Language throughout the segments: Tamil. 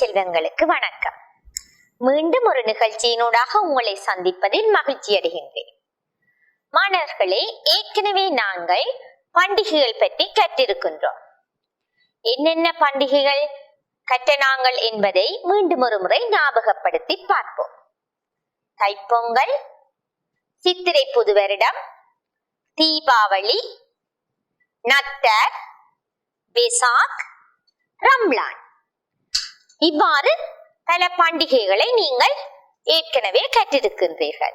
செல்வங்களுக்கு வணக்கம். மீண்டும் ஒரு நிகழ்ச்சியினூடாக உங்களை சந்திப்பதில் மகிழ்ச்சி அடைகின்றேன். மாணவர்களே ஏற்கனவே நாங்கள் பண்டிகைகள் பற்றி கற்றிருக்கின்றோம். என்னென்ன பண்டிகைகள் கற்ற நாங்கள் என்பதை மீண்டும் ஒரு முறை ஞாபகப்படுத்தி பார்ப்போம். தைப்பொங்கல் சித்திரை புது வருடம் தீபாவளி நத்தர் பெசாக் ரம்லான். இவ்வாறு பல பண்டிகைகளை நீங்கள் ஏற்கனவே கற்றிருக்கின்றீர்கள்.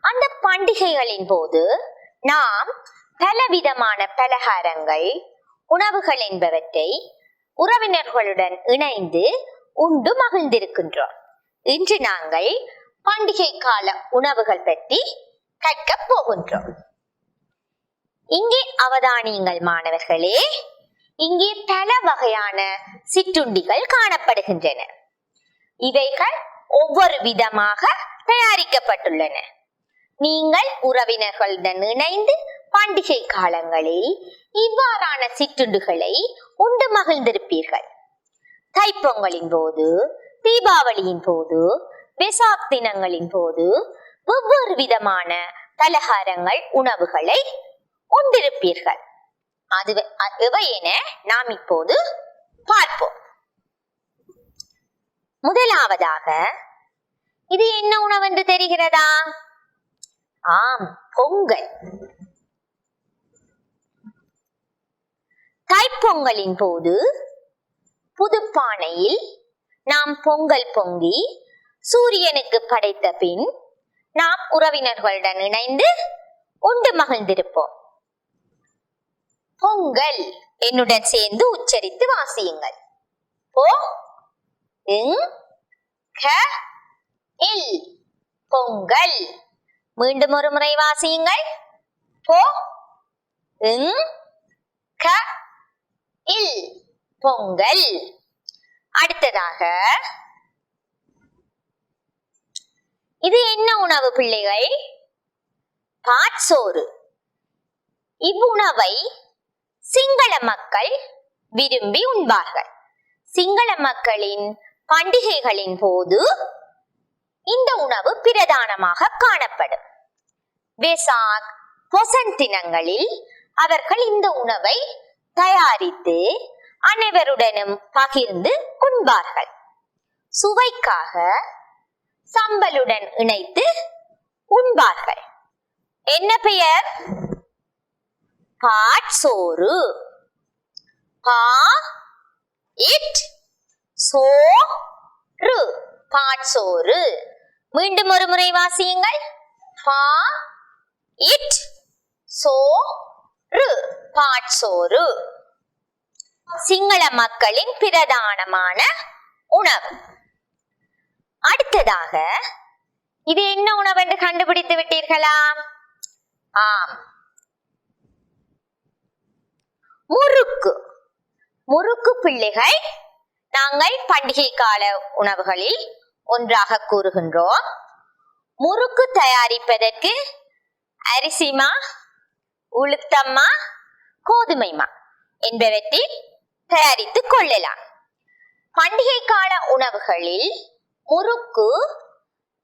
அந்த பண்டிகைகளின் போது நாம் பலவிதமான பலகாரங்கள் உணவுகள் என்பவற்றை உறவினர்களுடன் இணைந்து உண்டு மகிழ்ந்திருக்கின்றோம். இன்று நாங்கள் பண்டிகை கால உணவுகள் பற்றி கற்கப் போகின்றோம். இங்கே அவதானியங்கள் மாணவர்களே. இங்கே பல வகையான சிற்றுண்டிகள் காணப்படுகின்றன. இவைகள் ஒவ்வொரு விதமாக தயாரிக்கப்பட்டுள்ளன. நீங்கள் உறவினர்களுடன் இணைந்து பண்டிகை காலங்களில் இவ்வாறான சிற்றுண்டுகளை உண்டு மகிழ்ந்திருப்பீர்கள். தைப்பொங்கலின் போது தீபாவளியின் போது வெசாக் தினங்களின் போது ஒவ்வொரு விதமான பலகாரங்கள் உணவுகளை உண்டிருப்பீர்கள். அது எவை நாம் இப்போது பார்ப்போம். முதலாவதாக இது என்ன உணவு என்று தெரிகிறதா? ஆம் பொங்கல். தைப்பொங்கலின் போது புதுப்பானையில் நாம் பொங்கல் பொங்கி சூரியனுக்கு படைத்த பின் நாம் உறவினர்களுடன் இணைந்து உண்டு மகிழ்ந்திருப்போம். பொங்கல். என்னுடன் சேர்ந்து உச்சரித்து வாசியுங்கள். போ. க. இல். பொங்கல். மீண்டும் ஒரு முறை வாசியுங்கள். போ. க. இல். பொங்கல். அடுத்ததாக. இது என்ன உணவு பிள்ளைகள்? பாட்சோறு இவ்வுணவை சிங்கள மக்கள் விரும்பி உண்பார்கள். சிங்கள மக்களின் பண்டிகைகளின் போது இந்த உணவு பிரதானமாக காணப்படும். வெசாக் பொசன் தினங்களில் அவர்கள் இந்த உணவை தயாரித்து அனைவருடனும் பகிர்ந்து உண்பார்கள். சுவைக்காக சம்பலுடன் இணைத்து உண்பார்கள். என்ன பெயர்? பாட்சோறு பா இட் சோ சோறு. பாட்சோறு மீண்டும் ஒரு முறை வாசியுங்கள். பா இட் சோ சோறு. பாட்சோறு சிங்கள மக்களின் பிரதானமான உணவு. அடுத்ததாக இது என்ன உணவு என்று கண்டுபிடித்து விட்டீர்களா? ஆம். முறுக்கு. முறுக்கு பிள்ளைகள் நாங்கள் பண்டிகை கால உணவுகளில் ஒன்றாக கூறுகின்றோம். முறுக்கு தயாரிப்பதற்கு அரிசிமா உளுத்தம்மா கோதுமைமா என்பவற்றில் தயாரித்துக் கொள்ளலாம். பண்டிகை கால உணவுகளில் முறுக்கு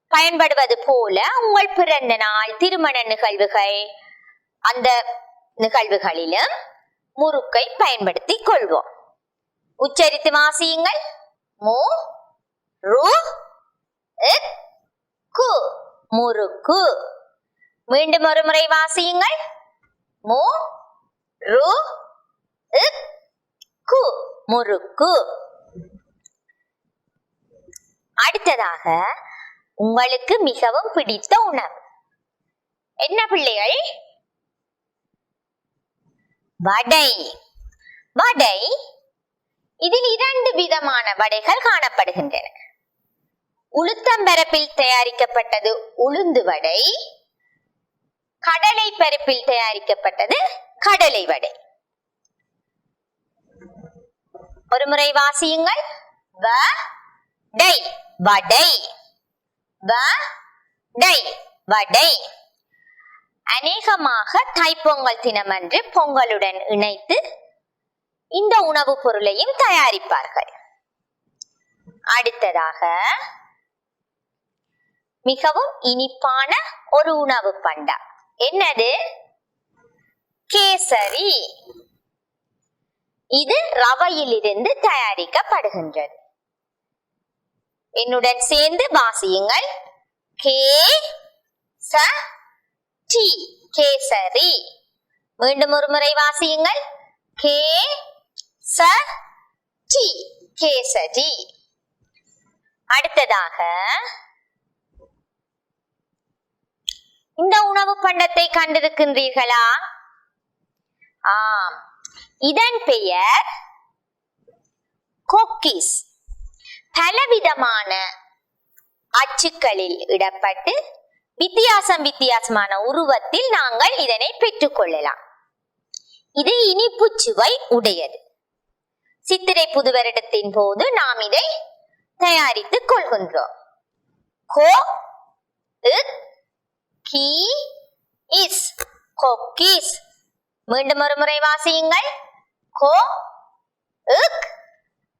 பயன்படுவது போல உங்கள் பிறந்த நாள் திருமண நிகழ்வுகள் அந்த நிகழ்வுகளிலும் முறுக்கை பயன்படுத்திக் கொள்வோம் உச்சரித்து வாசியுங்கள். மு ரு கு. முறுக்கு. மீண்டும் ஒரு முறை வாசியுங்கள். மு ரு கு. முறுக்கு. அடுத்ததாக உங்களுக்கு மிகவும் பிடித்த உணவு. என்ன பிள்ளைகள்? வடை. வடை. இதில் இரண்டு விதமான வடைகள் காணப்படுகின்றன. உளுத்தம்பரப்பில் தயாரிக்கப்பட்டது உளுந்து வடை. கடலை பருப்பில் தயாரிக்கப்பட்டது கடலை வடை. ஒரு முறை வாசியுங்கள். வடை. வடை. வடை. வடை. அநேகமாக தைப்பொங்கல் தினமன்று பொங்கலுடன் இணைத்து இந்த உணவுப் பொருளையும் தயாரிப்பார்கள். அடுத்ததாக மிகவும் இனிப்பான ஒரு உணவு பண்டா. என்னது? கேசரி. இது ரவையிலிருந்து தயாரிக்கப்படுகின்றது. என்னுடன் சேர்ந்து வாசியுங்கள். கே ச டி கேசரி. மீண்டும் ஒரு முறை வாசியுங்கள். கே ச டி கேசரி. அடுத்ததாக இந்த உணவு பண்டத்தை கண்டிருக்கின்றீர்களா? ஆம். இதன் பெயர் கொக்கிஸ். பலவிதமான அச்சுக்களில் இடப்பட்டு வித்தியாசம் வித்தியாசமான உருவத்தில் நாங்கள் இதனை பெற்றுக்கொள்ளலாம். இது இனிப்பு சுவை உடையது. சித்திரை புது வருடத்தின் போது நாம் இதை தயாரித்துக் கொள்கின்றோம். கோ கி இஸ். கொக்கீஸ் மீண்டும் ஒரு முறை வாசியுங்கள். கோ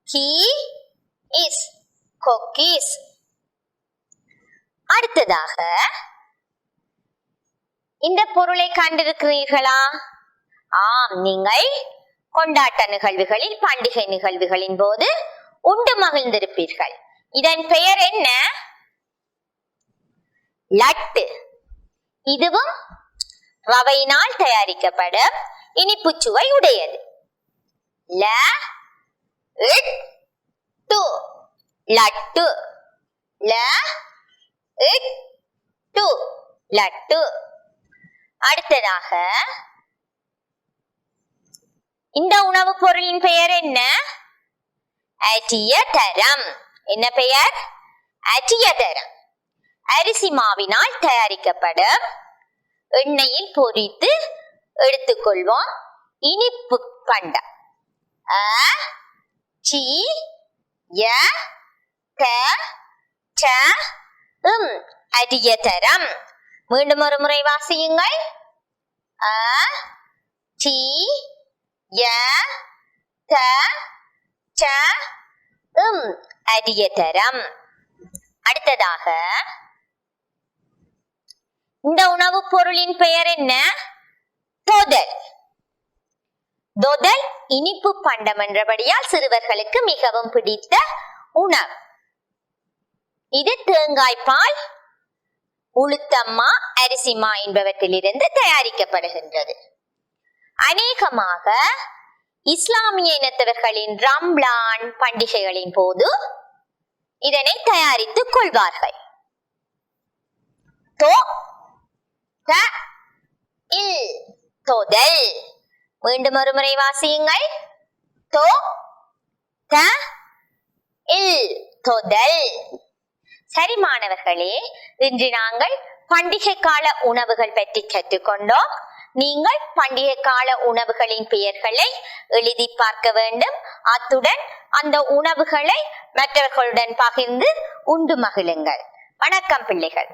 கி இஸ். கொக்கீஸ் அடுத்ததாக இந்த பொருளை கண்டிருக்கிறீர்களா? ஆம் நீங்கள் கொண்டாட்ட நிகழ்வுகளில் பண்டிகை நிகழ்வுகளின் போது உண்டு மகிழ்ந்திருப்பீர்கள். இதன் பெயர் என்ன? லட்டு. இதுவும் ரவையினால் தயாரிக்கப்படும் இனிப்பு சுவை உடையது. ல டு லட்டு. ல லட்டு. அடுத்ததாக இந்த உணவுப் பொருளின் பெயர் என்ன? அட்டிய தரம் என்ன பெயர்? அட்டிய தரம் அரிசி மாவினால் தயாரிக்கப்படும் எண்ணெயில் பொரித்து எடுத்துக்கொள்வோம். இனிப்பு பண்டம் அ சி ய த ட உம் அடியதரம் மீண்டும் ஒரு முறை வாசியுங்கள் அ டி ய த ட உம் அடிய தரம் அடுத்ததாக இந்த உணவுப் பொருளின் பெயர் என்ன? தொதல். தொதல் இனிப்பு பண்டம் என்றபடியால் சிறுவர்களுக்கு மிகவும் பிடித்த உணவு. இது தேங்காய் பால் உளுத்தம்மா அரிசிமா என்பவற்றிலிருந்து தயாரிக்கப்படுகின்றது. அநேகமாக இஸ்லாமிய இனத்தவர்களின் ரம்லான் பண்டிகைகளின் போது இதனை தயாரித்துக் கொள்வார்கள். தோ த இல் தொதல். மீண்டும் ஒரு முறை வாசியுங்கள். தோ த இல் தொதல். சரி மாணவர்களே இன்று நாங்கள் பண்டிகை கால உணவுகள் பற்றி கற்றுக்கொண்டோம். நீங்கள் பண்டிகை கால உணவுகளின் பெயர்களை எழுதி பார்க்க வேண்டும். அத்துடன் அந்த உணவுகளை மற்றவர்களுடன் பகிர்ந்து உண்டு மகிழுங்கள். வணக்கம் பிள்ளைகள்.